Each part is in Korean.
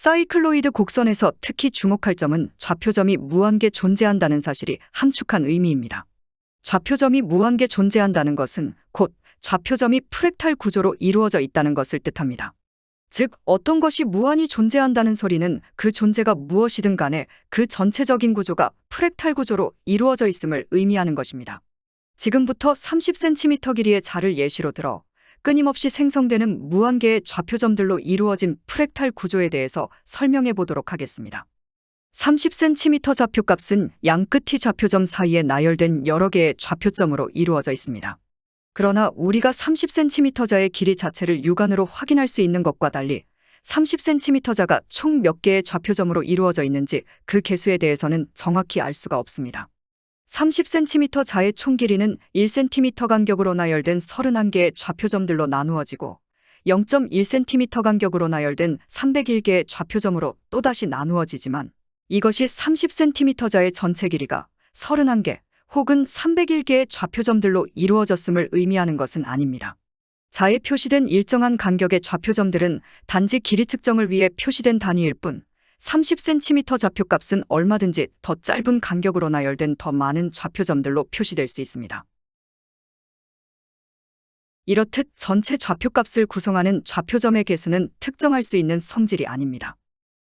사이클로이드 곡선에서 특히 주목할 점은 좌표점이 무한계 존재한다는 사실이 함축한 의미입니다. 좌표점이 무한계 존재한다는 것은 곧 좌표점이 프랙탈 구조로 이루어져 있다는 것을 뜻합니다. 즉, 어떤 것이 무한히 존재한다는 소리는 그 존재가 무엇이든 간에 그 전체적인 구조가 프랙탈 구조로 이루어져 있음을 의미하는 것입니다. 지금부터 30cm 길이의 자를 예시로 들어 끊임없이 생성되는 무한개의 좌표점들로 이루어진 프랙탈 구조에 대해서 설명해 보도록 하겠습니다. 30cm 좌표값은 양끝이 좌표점 사이에 나열된 여러 개의 좌표점으로 이루어져 있습니다. 그러나 우리가 30cm자의 길이 자체를 육안으로 확인할 수 있는 것과 달리 30cm자가 총 몇 개의 좌표점으로 이루어져 있는지 그 개수에 대해서는 정확히 알 수가 없습니다. 30cm 자의 총 길이는 1cm 간격으로 나열된 31개의 좌표점들로 나누어지고 0.1cm 간격으로 나열된 301개의 좌표점으로 또다시 나누어지지만 이것이 30cm 자의 전체 길이가 31개 혹은 301개의 좌표점들로 이루어졌음을 의미하는 것은 아닙니다. 자에 표시된 일정한 간격의 좌표점들은 단지 길이 측정을 위해 표시된 단위일 뿐 30cm 좌표값은 얼마든지 더 짧은 간격으로 나열된 더 많은 좌표점들로 표시될 수 있습니다. 이렇듯 전체 좌표값을 구성하는 좌표점의 개수는 특정할 수 있는 성질이 아닙니다.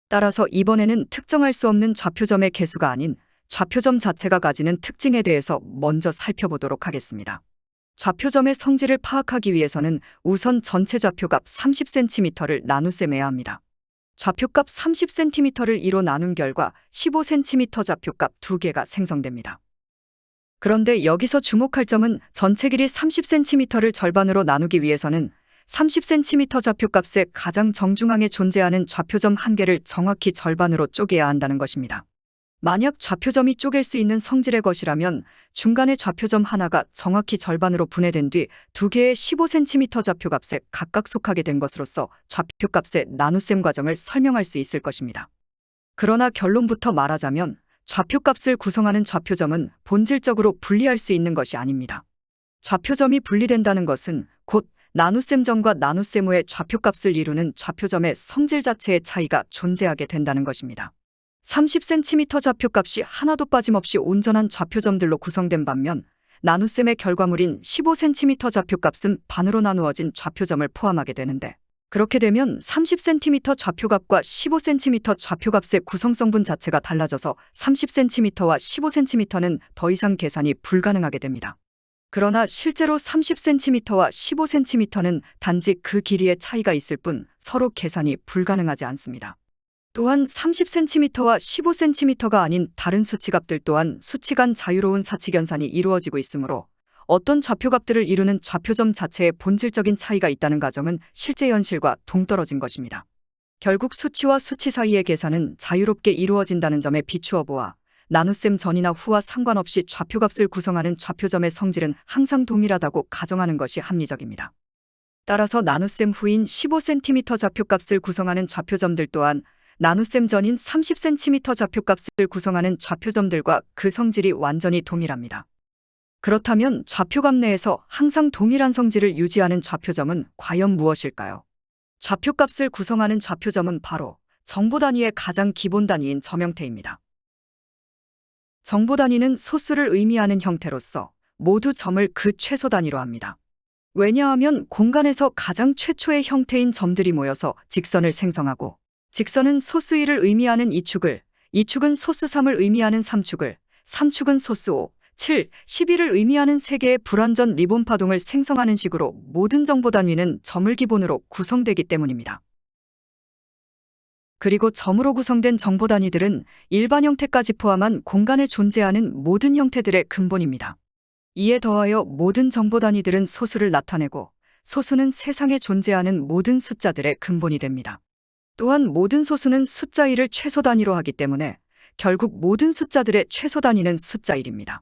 따라서 이번에는 특정할 수 없는 좌표점의 개수가 아닌 좌표점 자체가 가지는 특징에 대해서 먼저 살펴보도록 하겠습니다. 좌표점의 성질을 파악하기 위해서는 우선 전체 좌표값 30cm를 나누셈해야 합니다. 좌표값 30cm를 2로 나눈 결과 15cm 좌표값 2개가 생성됩니다. 그런데 여기서 주목할 점은 전체 길이 30cm를 절반으로 나누기 위해서는 30cm 좌표값의 가장 정중앙에 존재하는 좌표점 한 개를 정확히 절반으로 쪼개야 한다는 것입니다. 만약 좌표점이 쪼갤 수 있는 성질의 것이라면 중간의 좌표점 하나가 정확히 절반으로 분해된 뒤 두 개의 15cm 좌표값에 각각 속하게 된 것으로서 좌표값의 나눗셈 과정을 설명할 수 있을 것입니다. 그러나 결론부터 말하자면 좌표값을 구성하는 좌표점은 본질적으로 분리할 수 있는 것이 아닙니다. 좌표점이 분리된다는 것은 곧 나눗셈점과 나눗셈 후의 좌표값을 이루는 좌표점의 성질 자체의 차이가 존재하게 된다는 것입니다. 30cm 좌표값이 하나도 빠짐없이 온전한 좌표점들로 구성된 반면 나눗셈의 결과물인 15cm 좌표값은 반으로 나누어진 좌표점을 포함하게 되는데 그렇게 되면 30cm 좌표값과 15cm 좌표값의 구성성분 자체가 달라져서 30cm와 15cm는 더 이상 계산이 불가능하게 됩니다. 그러나 실제로 30cm와 15cm는 단지 그 길이의 차이가 있을 뿐 서로 계산이 불가능하지 않습니다. 또한 30cm와 15cm가 아닌 다른 수치값들 또한 수치 간 자유로운 사치견산이 이루어지고 있으므로 어떤 좌표값들을 이루는 좌표점 자체의 본질적인 차이가 있다는 가정은 실제 현실과 동떨어진 것입니다. 결국 수치와 수치 사이의 계산은 자유롭게 이루어진다는 점에 비추어 보아 나눗셈 전이나 후와 상관없이 좌표값을 구성하는 좌표점의 성질은 항상 동일하다고 가정하는 것이 합리적입니다. 따라서 나눗셈 후인 15cm 좌표값을 구성하는 좌표점들 또한 나눗셈 전인 30cm 좌표값을 구성하는 좌표점들과 그 성질이 완전히 동일합니다. 그렇다면 좌표값 내에서 항상 동일한 성질을 유지하는 좌표점은 과연 무엇일까요? 좌표값을 구성하는 좌표점은 바로 정보 단위의 가장 기본 단위인 점형태입니다. 정보 단위는 소수를 의미하는 형태로서 모두 점을 그 최소 단위로 합니다. 왜냐하면 공간에서 가장 최초의 형태인 점들이 모여서 직선을 생성하고 직선은 소수 1을 의미하는 2축을, 2축은 소수 3을 의미하는 3축을, 3축은 소수 5, 7, 11을 의미하는 3개의 불완전 리본 파동을 생성하는 식으로 모든 정보 단위는 점을 기본으로 구성되기 때문입니다. 그리고 점으로 구성된 정보 단위들은 일반 형태까지 포함한 공간에 존재하는 모든 형태들의 근본입니다. 이에 더하여 모든 정보 단위들은 소수를 나타내고 소수는 세상에 존재하는 모든 숫자들의 근본이 됩니다. 또한 모든 소수는 숫자 1을 최소 단위로 하기 때문에 결국 모든 숫자들의 최소 단위는 숫자 1입니다.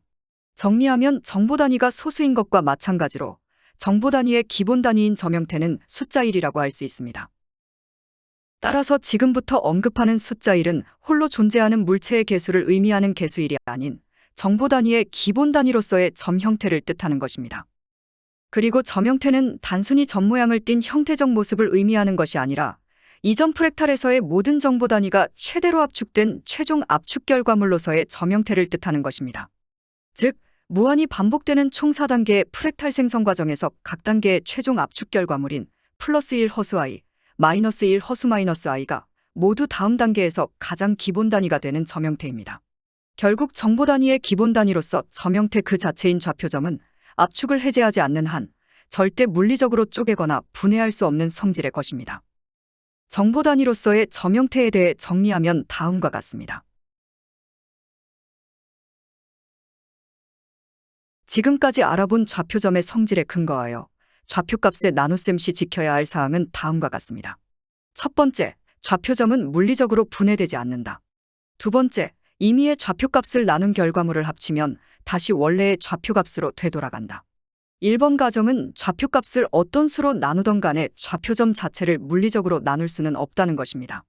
정리하면 정보 단위가 소수인 것과 마찬가지로 정보 단위의 기본 단위인 점형태는 숫자 1이라고 할 수 있습니다. 따라서 지금부터 언급하는 숫자 1은 홀로 존재하는 물체의 개수를 의미하는 개수 1이 아닌 정보 단위의 기본 단위로서의 점 형태를 뜻하는 것입니다. 그리고 점 형태는 단순히 점 모양을 띤 형태적 모습을 의미하는 것이 아니라 이전 프랙탈에서의 모든 정보 단위가 최대로 압축된 최종 압축 결과물로서의 점형태를 뜻하는 것입니다. 즉, 무한히 반복되는 총 4단계의 프랙탈 생성 과정에서 각 단계의 최종 압축 결과물인 플러스 1 허수 i, 마이너스 1 허수 마이너스 i가 모두 다음 단계에서 가장 기본 단위가 되는 점형태입니다. 결국 정보 단위의 기본 단위로서 점형태 그 자체인 좌표점은 압축을 해제하지 않는 한 절대 물리적으로 쪼개거나 분해할 수 없는 성질의 것입니다. 정보 단위로서의 점형태에 대해 정리하면 다음과 같습니다. 지금까지 알아본 좌표점의 성질에 근거하여 좌표값의 나눗셈시 지켜야 할 사항은 다음과 같습니다. 첫 번째, 좌표점은 물리적으로 분해되지 않는다. 두 번째, 임의의 좌표값을 나눈 결과물을 합치면 다시 원래의 좌표값으로 되돌아간다. 1번 가정은 좌표값을 어떤 수로 나누던 간에 좌표점 자체를 물리적으로 나눌 수는 없다는 것입니다.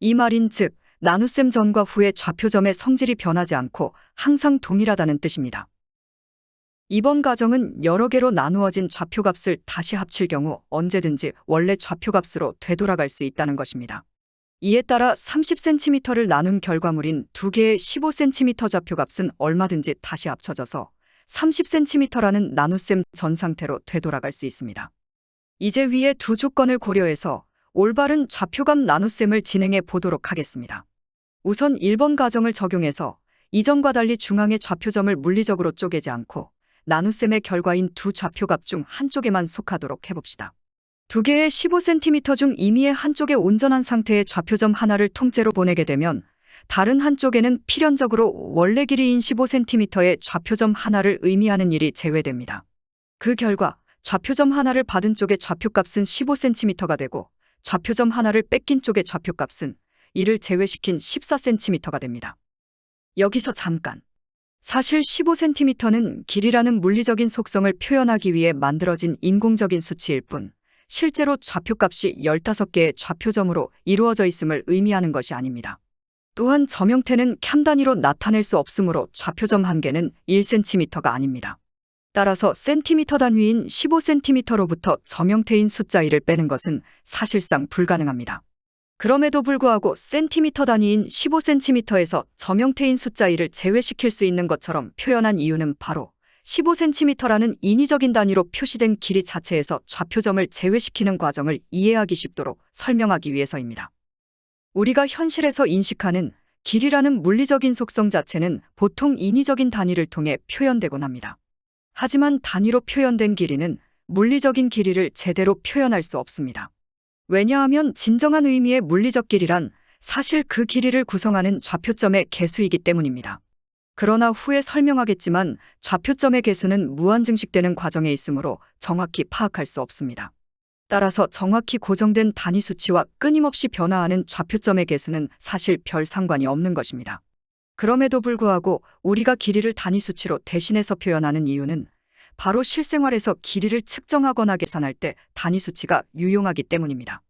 이 말인 즉, 나눗셈 전과 후의 좌표점의 성질이 변하지 않고 항상 동일하다는 뜻입니다. 이번 가정은 여러 개로 나누어진 좌표값을 다시 합칠 경우 언제든지 원래 좌표값으로 되돌아갈 수 있다는 것입니다. 이에 따라 30cm를 나눈 결과물인 두 개의 15cm 좌표값은 얼마든지 다시 합쳐져서 30cm라는 나눗셈 전 상태로 되돌아갈 수 있습니다. 이제 위의 두 조건을 고려해서 올바른 좌표값 나눗셈을 진행해 보도록 하겠습니다. 우선 1번 가정을 적용해서 이전과 달리 중앙의 좌표점을 물리적으로 쪼개지 않고 나눗셈의 결과인 두 좌표값 중 한쪽에만 속하도록 해봅시다. 두 개의 15cm 중 임의의 한쪽에 온전한 상태의 좌표점 하나를 통째로 보내게 되면 다른 한쪽에는 필연적으로 원래 길이인 15cm의 좌표점 하나를 의미하는 일이 제외됩니다. 그 결과 좌표점 하나를 받은 쪽의 좌표값은 15cm가 되고 좌표점 하나를 뺏긴 쪽의 좌표값은 이를 제외시킨 14cm가 됩니다. 여기서 잠깐. 사실 15cm는 길이라는 물리적인 속성을 표현하기 위해 만들어진 인공적인 수치일 뿐, 실제로 좌표값이 15개의 좌표점으로 이루어져 있음을 의미하는 것이 아닙니다. 또한 점형태는 캄 단위로 나타낼 수 없으므로 좌표점 한계는 1cm가 아닙니다. 따라서 센티미터 단위인 15cm로부터 점형태인 숫자 1을 빼는 것은 사실상 불가능합니다. 그럼에도 불구하고 센티미터 단위인 15cm에서 점형태인 숫자 1을 제외시킬 수 있는 것처럼 표현한 이유는 바로 15cm라는 인위적인 단위로 표시된 길이 자체에서 좌표점을 제외시키는 과정을 이해하기 쉽도록 설명하기 위해서입니다. 우리가 현실에서 인식하는 길이라는 물리적인 속성 자체는 보통 인위적인 단위를 통해 표현되곤 합니다. 하지만 단위로 표현된 길이는 물리적인 길이를 제대로 표현할 수 없습니다. 왜냐하면 진정한 의미의 물리적 길이란 사실 그 길이를 구성하는 좌표점의 개수이기 때문입니다. 그러나 후에 설명하겠지만 좌표점의 개수는 무한 증식되는 과정에 있으므로 정확히 파악할 수 없습니다. 따라서 정확히 고정된 단위 수치와 끊임없이 변화하는 좌표점의 개수는 사실 별 상관이 없는 것입니다. 그럼에도 불구하고 우리가 길이를 단위 수치로 대신해서 표현하는 이유는 바로 실생활에서 길이를 측정하거나 계산할 때 단위 수치가 유용하기 때문입니다.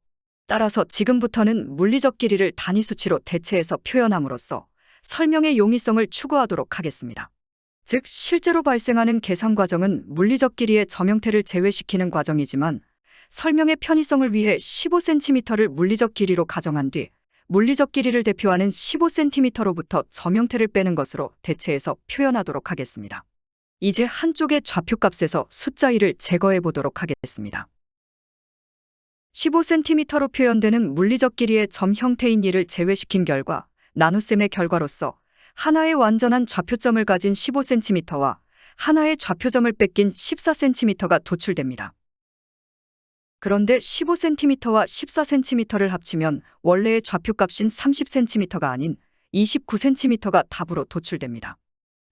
따라서 지금부터는 물리적 길이를 단위 수치로 대체해서 표현함으로써 설명의 용이성을 추구하도록 하겠습니다. 즉, 실제로 발생하는 계산 과정은 물리적 길이의 점형태를 제외시키는 과정이지만 설명의 편의성을 위해 15cm를 물리적 길이로 가정한 뒤 물리적 길이를 대표하는 15cm로부터 점형태를 빼는 것으로 대체해서 표현하도록 하겠습니다. 이제 한쪽의 좌표값에서 숫자 1을 제거해 보도록 하겠습니다. 15cm로 표현되는 물리적 길이의 점 형태인 1을 제외시킨 결과 나눗셈의 결과로서 하나의 완전한 좌표점을 가진 15cm와 하나의 좌표점을 뺏긴 14cm가 도출됩니다. 그런데 15cm와 14cm를 합치면 원래의 좌표값인 30cm가 아닌 29cm가 답으로 도출됩니다.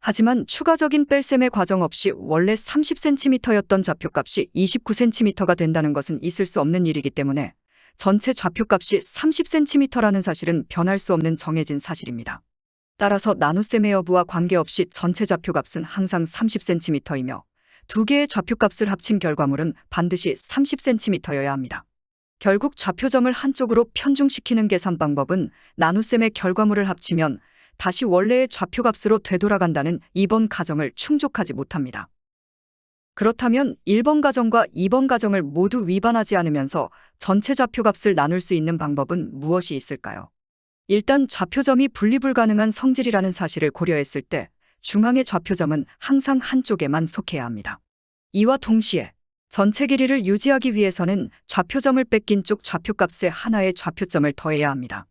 하지만 추가적인 뺄셈의 과정 없이 원래 30cm였던 좌표값이 29cm가 된다는 것은 있을 수 없는 일이기 때문에 전체 좌표값이 30cm라는 사실은 변할 수 없는 정해진 사실입니다. 따라서 나눗셈의 여부와 관계없이 전체 좌표값은 항상 30cm이며 두 개의 좌표값을 합친 결과물은 반드시 30cm여야 합니다. 결국 좌표점을 한쪽으로 편중시키는 계산 방법은 나눗셈의 결과물을 합치면 다시 원래의 좌표값으로 되돌아간다는 이번 가정을 충족하지 못합니다. 그렇다면 1번 가정과 2번 가정을 모두 위반하지 않으면서 전체 좌표값을 나눌 수 있는 방법은 무엇이 있을까요? 일단 좌표점이 분리 불가능한 성질이라는 사실을 고려했을 때 중앙의 좌표점은 항상 한쪽에만 속해야 합니다. 이와 동시에 전체 길이를 유지하기 위해서는 좌표점을 뺏긴 쪽 좌표값에 하나의 좌표점을 더해야 합니다.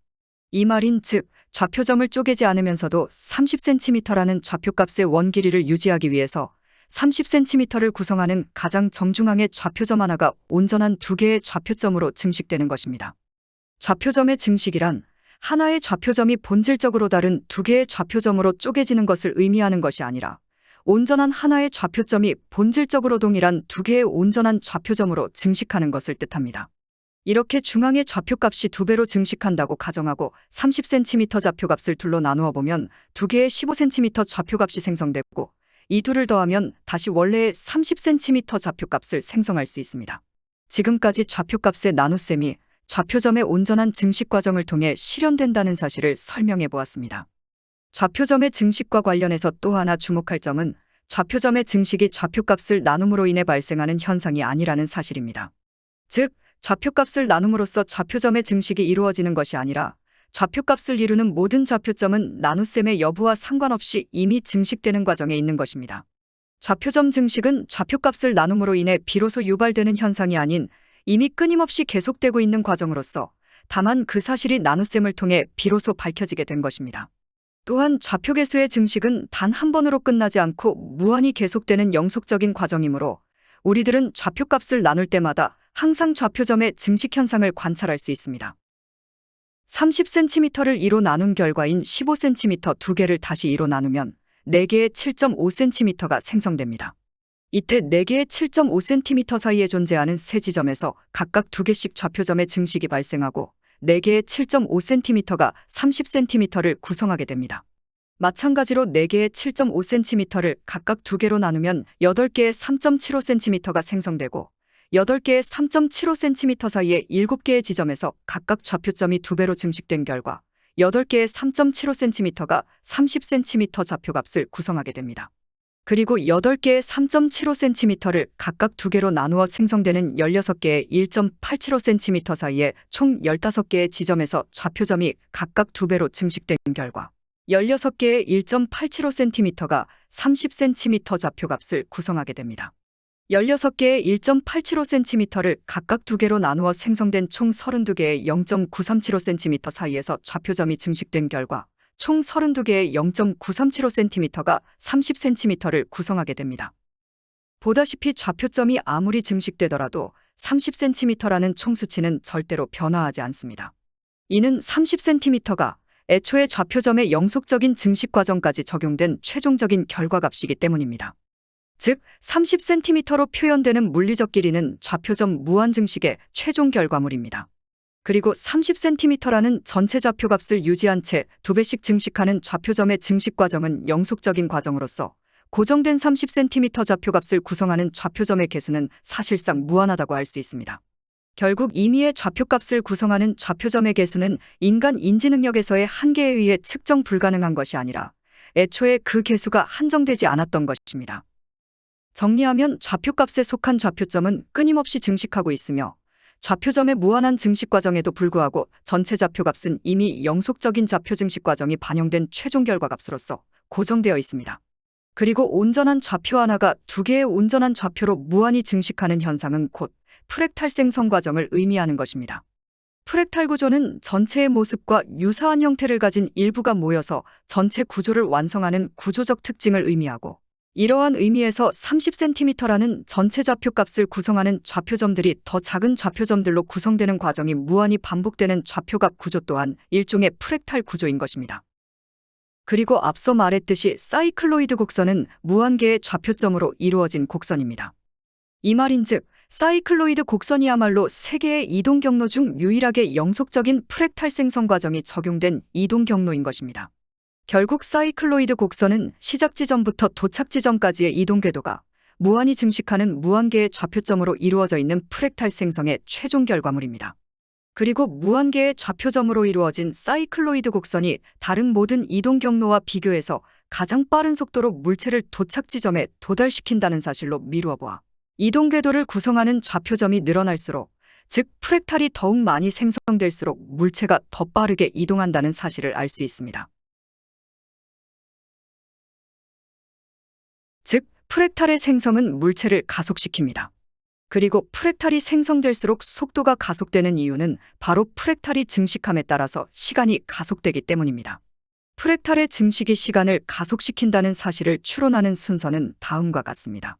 이 말인 즉 좌표점을 쪼개지 않으면서도 30cm라는 좌표값의 원 길이를 유지하기 위해서 30cm를 구성하는 가장 정중앙의 좌표점 하나가 온전한 두 개의 좌표점으로 증식되는 것입니다. 좌표점의 증식이란 하나의 좌표점이 본질적으로 다른 두 개의 좌표점으로 쪼개지는 것을 의미하는 것이 아니라 온전한 하나의 좌표점이 본질적으로 동일한 두 개의 온전한 좌표점으로 증식하는 것을 뜻합니다. 이렇게 중앙의 좌표값이 두 배로 증식한다고 가정하고 30cm 좌표값을 둘로 나누어 보면 두 개의 15cm 좌표값이 생성되고 이 둘을 더하면 다시 원래의 30cm 좌표값을 생성할 수 있습니다. 지금까지 좌표값의 나눗셈이 좌표점의 온전한 증식 과정을 통해 실현된다는 사실을 설명해 보았습니다. 좌표점의 증식과 관련해서 또 하나 주목할 점은 좌표점의 증식이 좌표값을 나눔으로 인해 발생하는 현상이 아니라는 사실입니다. 즉, 좌표값을 나눔으로써 좌표점의 증식이 이루어지는 것이 아니라 좌표값을 이루는 모든 좌표점은 나눗셈의 여부와 상관없이 이미 증식되는 과정에 있는 것입니다. 좌표점 증식은 좌표값을 나눔으로 인해 비로소 유발되는 현상이 아닌 이미 끊임없이 계속되고 있는 과정으로서 다만 그 사실이 나눗셈을 통해 비로소 밝혀지게 된 것입니다. 또한 좌표 계수의 증식은 단 한 번으로 끝나지 않고 무한히 계속되는 영속적인 과정이므로 우리들은 좌표값을 나눌 때마다 항상 좌표점의 증식 현상을 관찰할 수 있습니다. 30cm를 2로 나눈 결과인 15cm 두 개를 다시 2로 나누면 4개의 7.5cm가 생성됩니다. 이때 4개의 7.5cm 사이에 존재하는 세 지점에서 각각 두 개씩 좌표점의 증식이 발생하고 4개의 7.5cm가 30cm를 구성하게 됩니다. 마찬가지로 4개의 7.5cm를 각각 두 개로 나누면 8개의 3.75cm가 생성되고 8개의 3.75cm 사이의 7개의 지점에서 각각 좌표점이 두 배로 증식된 결과 8개의 3.75cm가 30cm 좌표값을 구성하게 됩니다. 그리고 8개의 3.75cm를 각각 두 개로 나누어 생성되는 16개의 1.875cm 사이에 총 15개의 지점에서 좌표점이 각각 두 배로 증식된 결과 16개의 1.875cm가 30cm 좌표값을 구성하게 됩니다. 16개의 1.875cm를 각각 두 개로 나누어 생성된 총 32개의 0.9375cm 사이에서 좌표점이 증식된 결과 총 32개의 0.9375cm가 30cm를 구성하게 됩니다. 보다시피 좌표점이 아무리 증식되더라도 30cm라는 총수치는 절대로 변화하지 않습니다. 이는 30cm가 애초에 좌표점의 영속적인 증식 과정까지 적용된 최종적인 결과값이기 때문입니다. 즉 30cm로 표현되는 물리적 길이는 좌표점 무한 증식의 최종 결과물입니다. 그리고 30cm라는 전체 좌표값을 유지한 채 두 배씩 증식하는 좌표점의 증식 과정은 영속적인 과정으로서 고정된 30cm 좌표값을 구성하는 좌표점의 개수는 사실상 무한하다고 할 수 있습니다. 결국 임의의 좌표값을 구성하는 좌표점의 개수는 인간 인지 능력에서의 한계에 의해 측정 불가능한 것이 아니라 애초에 그 개수가 한정되지 않았던 것입니다. 정리하면 좌표값에 속한 좌표점은 끊임없이 증식하고 있으며 좌표점의 무한한 증식 과정에도 불구하고 전체 좌표값은 이미 영속적인 좌표 증식 과정이 반영된 최종 결과값으로서 고정되어 있습니다. 그리고 온전한 좌표 하나가 두 개의 온전한 좌표로 무한히 증식하는 현상은 곧 프랙탈 생성 과정을 의미하는 것입니다. 프랙탈 구조는 전체의 모습과 유사한 형태를 가진 일부가 모여서 전체 구조를 완성하는 구조적 특징을 의미하고 이러한 의미에서 30cm라는 전체 좌표값을 구성하는 좌표점들이 더 작은 좌표점들로 구성되는 과정이 무한히 반복되는 좌표값 구조 또한 일종의 프랙탈 구조인 것입니다. 그리고 앞서 말했듯이 사이클로이드 곡선은 무한개의 좌표점으로 이루어진 곡선입니다. 이 말인즉 사이클로이드 곡선이야말로 세계의 이동 경로 중 유일하게 영속적인 프랙탈 생성 과정이 적용된 이동 경로인 것입니다. 결국 사이클로이드 곡선은 시작 지점부터 도착 지점까지의 이동 궤도가 무한히 증식하는 무한계의 좌표점으로 이루어져 있는 프랙탈 생성의 최종 결과물입니다. 그리고 무한계의 좌표점으로 이루어진 사이클로이드 곡선이 다른 모든 이동 경로와 비교해서 가장 빠른 속도로 물체를 도착 지점에 도달시킨다는 사실로 미루어 보아 이동 궤도를 구성하는 좌표점이 늘어날수록 즉 프랙탈이 더욱 많이 생성될수록 물체가 더 빠르게 이동한다는 사실을 알 수 있습니다. 프랙탈의 생성은 물체를 가속시킵니다. 그리고 프랙탈이 생성될수록 속도가 가속되는 이유는 바로 프랙탈이 증식함에 따라서 시간이 가속되기 때문입니다. 프랙탈의 증식이 시간을 가속시킨다는 사실을 추론하는 순서는 다음과 같습니다.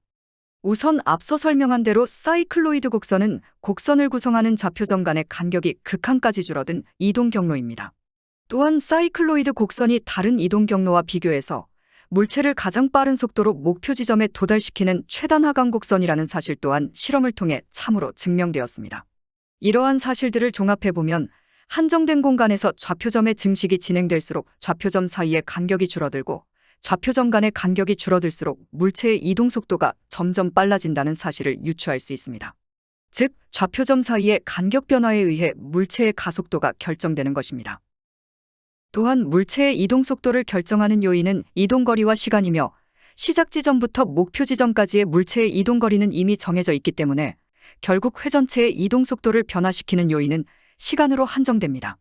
우선 앞서 설명한 대로 사이클로이드 곡선은 곡선을 구성하는 좌표점 간의 간격이 극한까지 줄어든 이동 경로입니다. 또한 사이클로이드 곡선이 다른 이동 경로와 비교해서 물체를 가장 빠른 속도로 목표 지점에 도달시키는 최단 하강 곡선이라는 사실 또한 실험을 통해 참으로 증명되었습니다. 이러한 사실들을 종합해 보면 한정된 공간에서 좌표점의 증식이 진행될수록 좌표점 사이의 간격이 줄어들고 좌표점 간의 간격이 줄어들수록 물체의 이동 속도가 점점 빨라진다는 사실을 유추할 수 있습니다. 즉, 좌표점 사이의 간격 변화에 의해 물체의 가속도가 결정되는 것입니다. 또한 물체의 이동 속도를 결정하는 요인은 이동 거리와 시간이며 시작 지점부터 목표 지점까지의 물체의 이동 거리는 이미 정해져 있기 때문에 결국 회전체의 이동 속도를 변화시키는 요인은 시간으로 한정됩니다.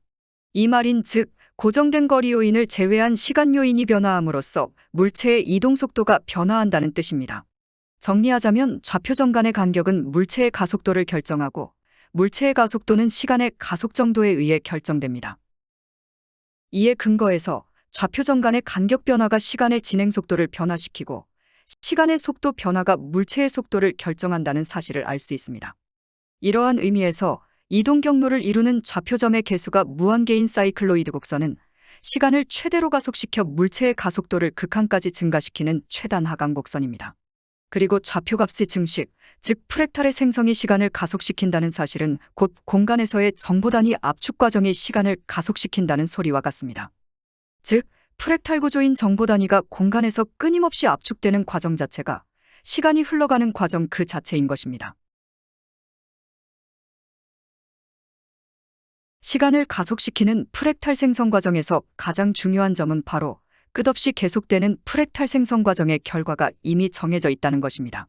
이 말인 즉 고정된 거리 요인을 제외한 시간 요인이 변화함으로써 물체의 이동 속도가 변화한다는 뜻입니다. 정리하자면 좌표점 간의 간격은 물체의 가속도를 결정하고 물체의 가속도는 시간의 가속 정도에 의해 결정됩니다. 이에 근거해서 좌표점 간의 간격 변화가 시간의 진행 속도를 변화시키고 시간의 속도 변화가 물체의 속도를 결정한다는 사실을 알 수 있습니다. 이러한 의미에서 이동 경로를 이루는 좌표점의 개수가 무한계인 사이클로이드 곡선은 시간을 최대로 가속시켜 물체의 가속도를 극한까지 증가시키는 최단 하강 곡선입니다. 그리고 좌표값의 증식, 즉 프랙탈의 생성이 시간을 가속시킨다는 사실은 곧 공간에서의 정보 단위 압축 과정이 시간을 가속시킨다는 소리와 같습니다. 즉, 프랙탈 구조인 정보 단위가 공간에서 끊임없이 압축되는 과정 자체가 시간이 흘러가는 과정 그 자체인 것입니다. 시간을 가속시키는 프랙탈 생성 과정에서 가장 중요한 점은 바로 끝없이 계속되는 프랙탈 생성 과정의 결과가 이미 정해져 있다는 것입니다.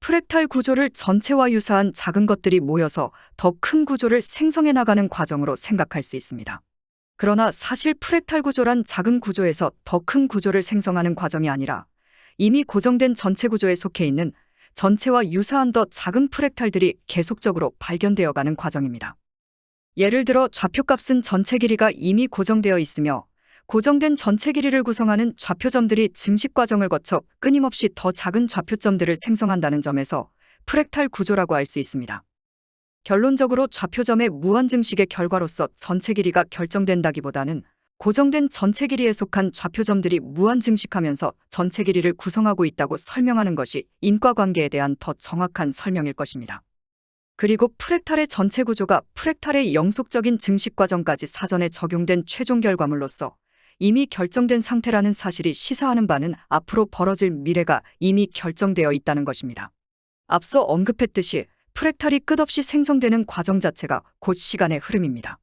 프랙탈 구조를 전체와 유사한 작은 것들이 모여서 더 큰 구조를 생성해 나가는 과정으로 생각할 수 있습니다. 그러나 사실 프랙탈 구조란 작은 구조에서 더 큰 구조를 생성하는 과정이 아니라 이미 고정된 전체 구조에 속해 있는 전체와 유사한 더 작은 프랙탈들이 계속적으로 발견되어 가는 과정입니다. 예를 들어 좌표값은 전체 길이가 이미 고정되어 있으며 고정된 전체 길이를 구성하는 좌표점들이 증식 과정을 거쳐 끊임없이 더 작은 좌표점들을 생성한다는 점에서 프랙탈 구조라고 할 수 있습니다. 결론적으로 좌표점의 무한 증식의 결과로서 전체 길이가 결정된다기보다는 고정된 전체 길이에 속한 좌표점들이 무한 증식하면서 전체 길이를 구성하고 있다고 설명하는 것이 인과관계에 대한 더 정확한 설명일 것입니다. 그리고 프랙탈의 전체 구조가 프랙탈의 영속적인 증식 과정까지 사전에 적용된 최종 결과물로서 이미 결정된 상태라는 사실이 시사하는 바는 앞으로 벌어질 미래가 이미 결정되어 있다는 것입니다. 앞서 언급했듯이 프랙탈이 끝없이 생성되는 과정 자체가 곧 시간의 흐름입니다.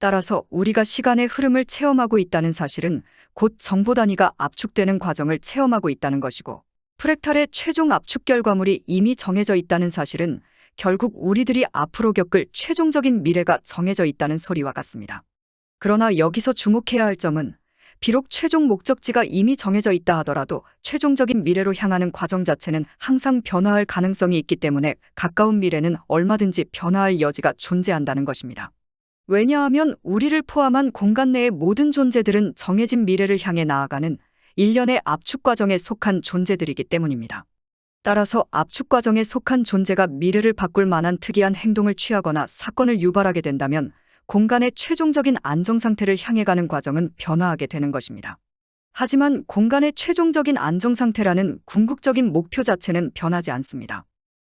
따라서 우리가 시간의 흐름을 체험하고 있다는 사실은 곧 정보 단위가 압축되는 과정을 체험하고 있다는 것이고 프랙탈의 최종 압축 결과물이 이미 정해져 있다는 사실은 결국 우리들이 앞으로 겪을 최종적인 미래가 정해져 있다는 소리와 같습니다. 그러나 여기서 주목해야 할 점은 비록 최종 목적지가 이미 정해져 있다 하더라도 최종적인 미래로 향하는 과정 자체는 항상 변화할 가능성이 있기 때문에 가까운 미래는 얼마든지 변화할 여지가 존재한다는 것입니다. 왜냐하면 우리를 포함한 공간 내의 모든 존재들은 정해진 미래를 향해 나아가는 일련의 압축 과정에 속한 존재들이기 때문입니다. 따라서 압축 과정에 속한 존재가 미래를 바꿀 만한 특이한 행동을 취하거나 사건을 유발하게 된다면 공간의 최종적인 안정 상태를 향해 가는 과정은 변화하게 되는 것입니다. 하지만 공간의 최종적인 안정 상태라는 궁극적인 목표 자체는 변하지 않습니다.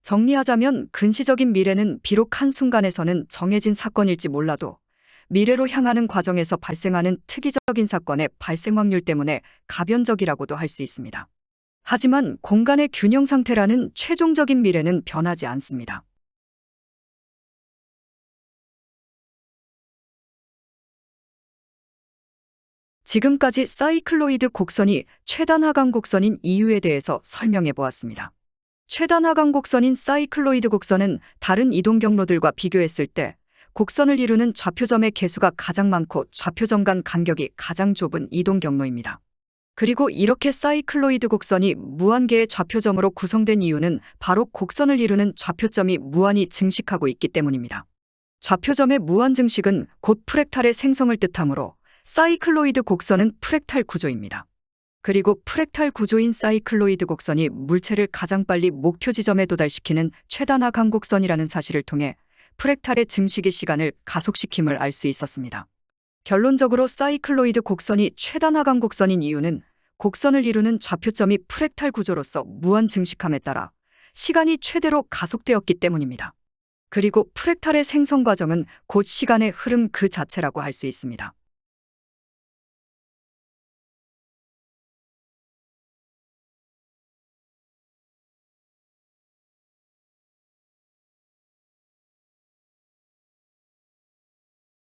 정리하자면 근시적인 미래는 비록 한순간에서는 정해진 사건일지 몰라도 미래로 향하는 과정에서 발생하는 특이적인 사건의 발생 확률 때문에 가변적이라고도 할 수 있습니다. 하지만 공간의 균형 상태라는 최종적인 미래는 변하지 않습니다. 지금까지 사이클로이드 곡선이 최단 하강 곡선인 이유에 대해서 설명해 보았습니다. 최단 하강 곡선인 사이클로이드 곡선은 다른 이동 경로들과 비교했을 때 곡선을 이루는 좌표점의 개수가 가장 많고 좌표점 간 간격이 가장 좁은 이동 경로입니다. 그리고 이렇게 사이클로이드 곡선이 무한개의 좌표점으로 구성된 이유는 바로 곡선을 이루는 좌표점이 무한히 증식하고 있기 때문입니다. 좌표점의 무한 증식은 곧 프랙탈의 생성을 뜻하므로 사이클로이드 곡선은 프랙탈 구조입니다. 그리고 프랙탈 구조인 사이클로이드 곡선이 물체를 가장 빨리 목표 지점에 도달시키는 최단 하 강 곡선이라는 사실을 통해 프랙탈의 증식의 시간을 가속시킴을 알 수 있었습니다. 결론적으로 사이클로이드 곡선이 최단 하 강 곡선인 이유는 곡선을 이루는 좌표점이 프랙탈 구조로서 무한 증식함에 따라 시간이 최대로 가속되었기 때문입니다. 그리고 프랙탈의 생성 과정은 곧 시간의 흐름 그 자체라고 할 수 있습니다.